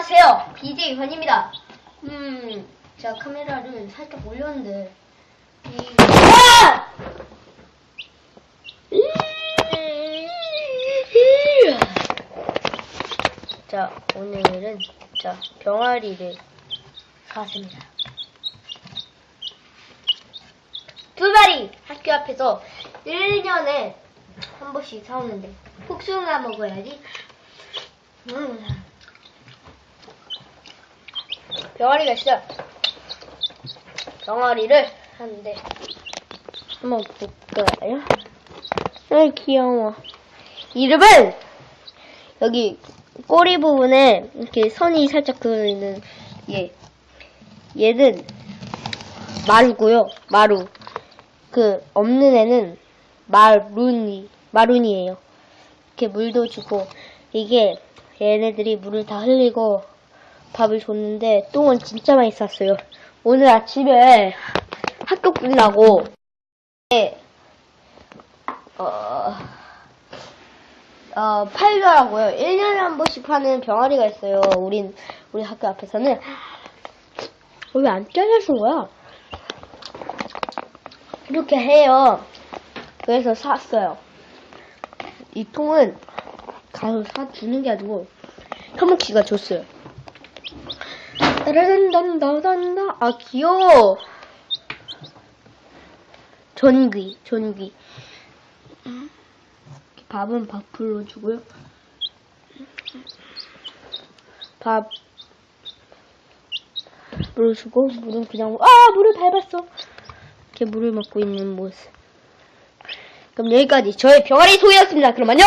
안녕하세요. BJ 현입니다. 음, 제가 카메라를 살짝 올렸는데, 이, 아! 자, 오늘은, 자, 병아리를 사왔습니다. 두 마리 학교 앞에서 1년에 한 번씩 사오는데, 복숭아 먹어야지. 음. 병아리가 있어요. 병아리를 하는데 한번 볼까요? 아 귀여워. 이름은 여기 꼬리 부분에 이렇게 선이 살짝 그어 있는 얘. 얘는 마루고요. 마루. 그 없는 애는 마룬이 마룬이에요. 이렇게 물도 주고 이게 얘네들이 물을 다 흘리고 밥을 줬는데 똥은 진짜 많이 쌌어요. 오늘 아침에 학교 끝나고 예, 어, 어, 팔더라고요. 1년에 한 번씩 파는 병아리가 있어요. 우린 우리 학교 앞에서는 왜 안 잘라준 거야? 이렇게 해요. 그래서 샀어요. 이 통은 가서 사주는 게 아니고 현묵씨가 줬어요. 따라단단다단다 아 귀여워. 전귀 전귀. 밥은 밥풀로 주고요. 밥으로 주고 물은 그냥 아 물을 밟았어. 이렇게 물을 먹고 있는 모습. 그럼 여기까지. 저의 병아리 소개였습니다. 그럼 안녕